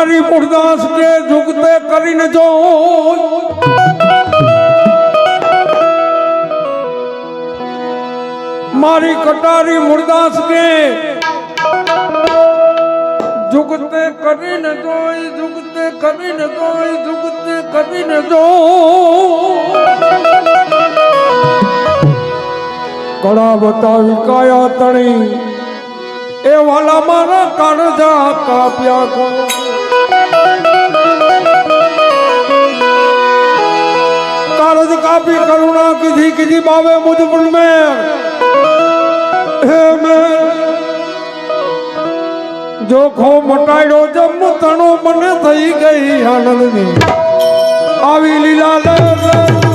મારી કટારી કે ઝુકતે કરીને જો મારી કટારી મુરદાસ કે ઝુકતે કરીને જોઈ, ઝુકતે કરીને જોઈ, ઝુકતે કરીને જો કળા બતાવી કાયા તણી, એ વાલા મારા કાળજા કાપ્યા કો કાપી કરુણા किसी પર મેં હે મેં જોખો મટાડ્યો જમ તણો, મને થઈ ગઈ આનંદની. આવી લીલા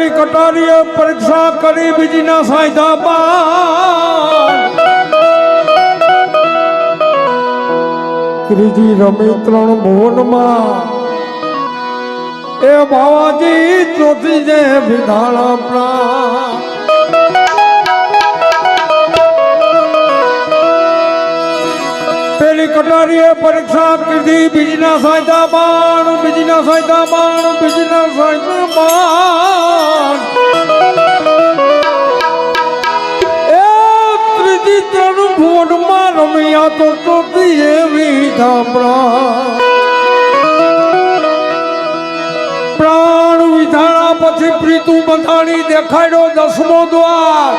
પેલી કટારીએ પરીક્ષા કરી બીજીના સાયધા ત્રીજી રમી ત્રણ ભુવનમાં. એ બાવાજી ચોથી જે વિધાણા પ્રાણ કટારીએ પરીક્ષા કીધી, બીજીના સાયતા બાણ, બીજીના સાયતા બાણ, બીજીના સાયતા બાણ. એ ત્રીજી ત્રણ ભોડમાં રમ્યા તો ચોથી એવી ધામરા. પ્રાણ વિધાણા પછી પ્રીતુ બંધાણી દેખાડ્યો દસમો દ્વાર.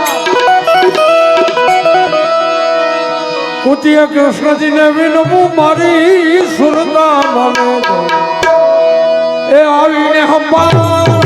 કુતિય કૃષ્ણજીને વિનવું મારી સુરતા મને. એ આવીને હંપા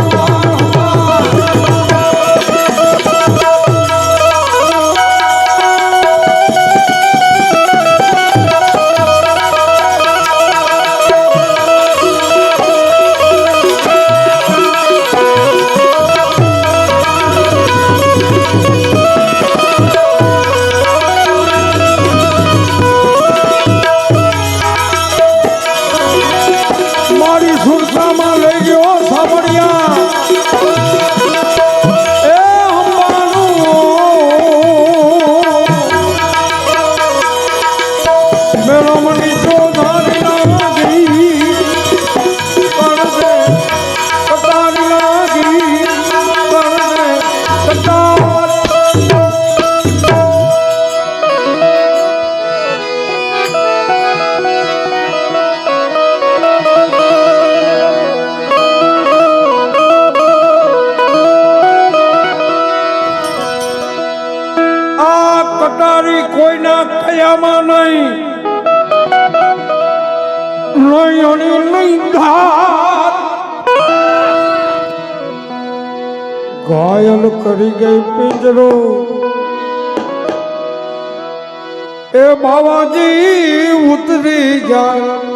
નહીં. નયણી નહીં ધાર ઘાયલ કરી ગઈ પિંજરો. એ બાવાજી ઉતરી જાય.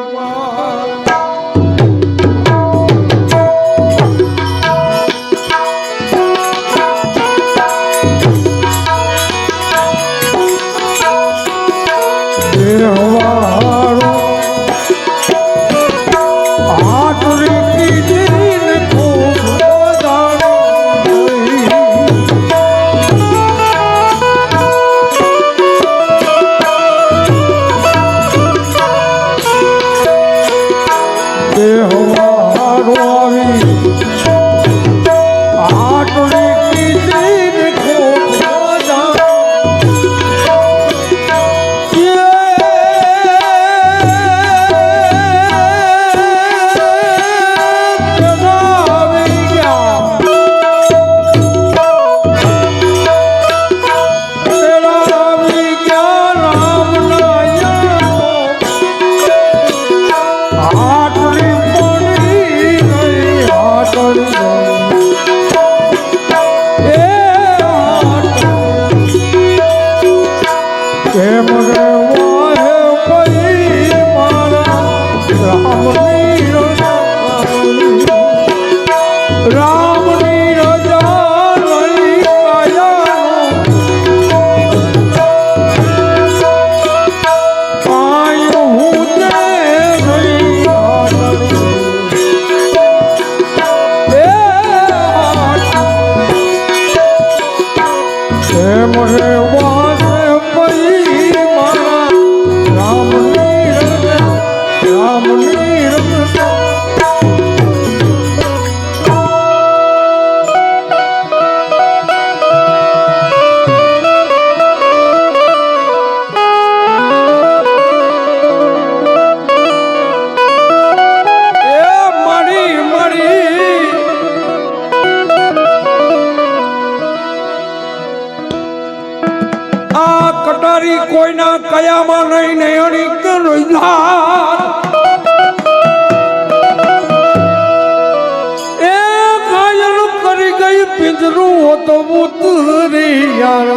પિંજરું હોતો ઉતરી યાર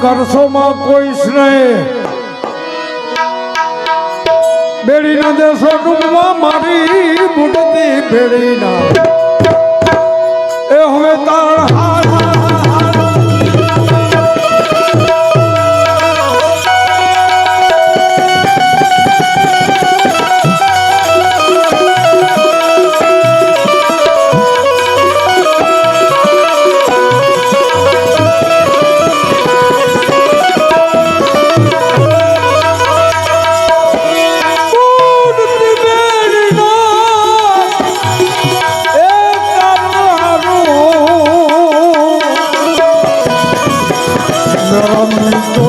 કરશો માં કોઈ સ્નેહ બેડીના દેશો ડૂબમાં મારી બુડતી બેડીના એ હવે તાળ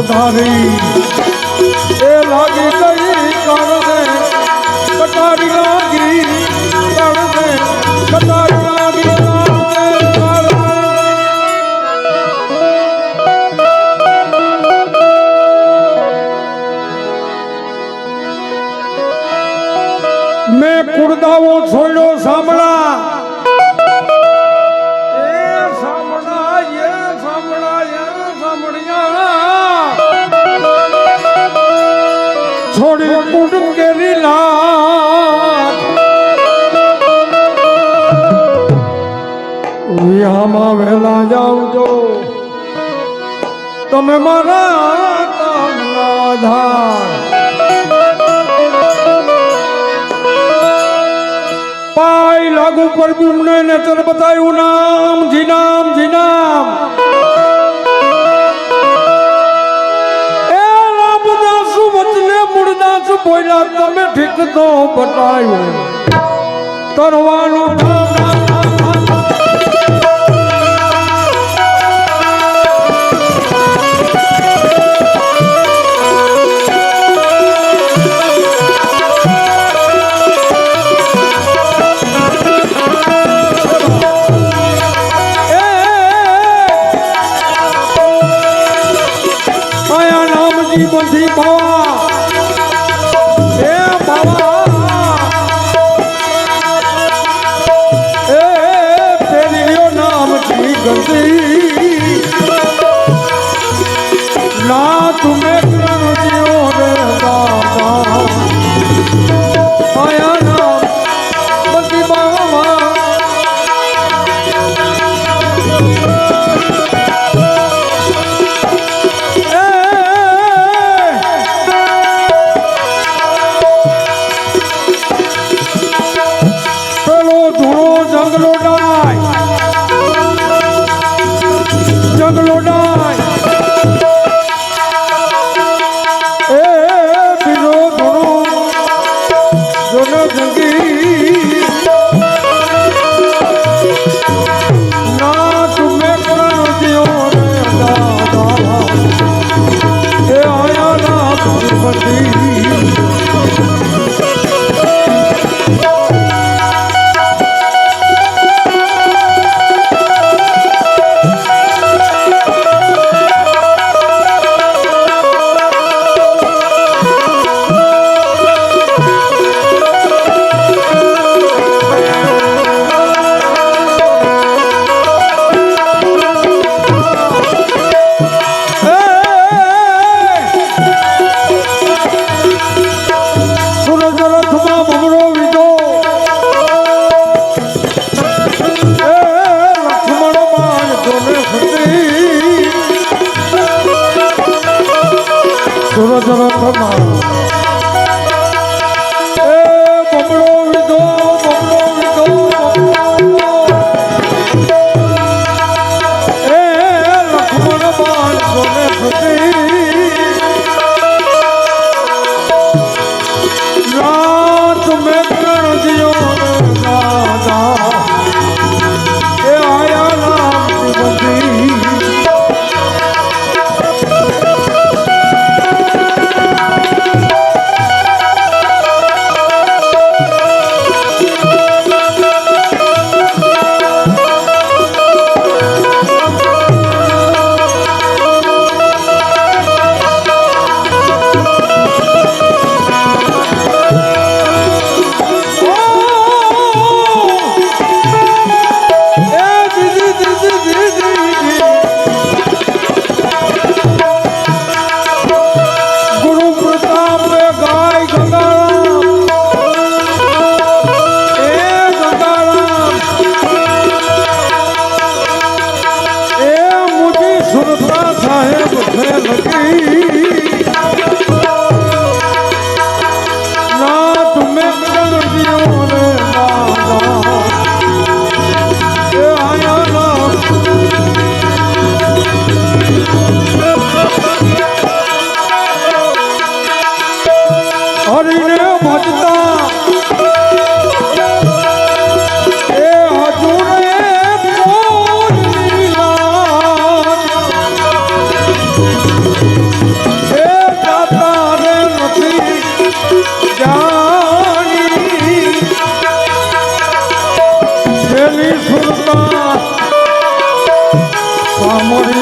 ধরে તમે મારા કમલાધાર પાય લાગુ પર ને તને બતાવ્યું નામ જી નામ જી નામ બોલ્યા તમે ઠીક તો બતાવ્યું તરવાનું સૂરજ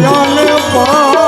নয়ন পা